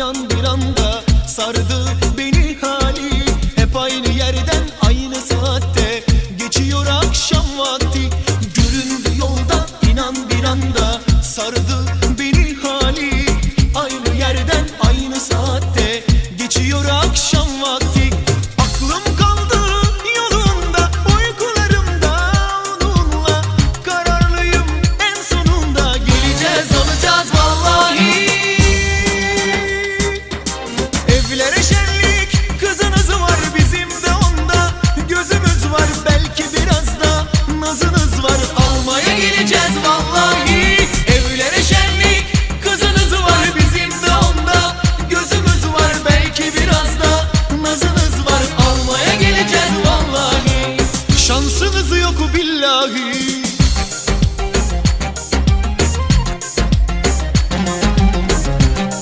inan bir anda sardı beni hali. Hep aynı yerden aynı saatte geçiyor akşam vakti. Göründü yolda inan bir anda sardı beni hali. Aynı yerden aynı saatte geçiyor kızı yok billahi.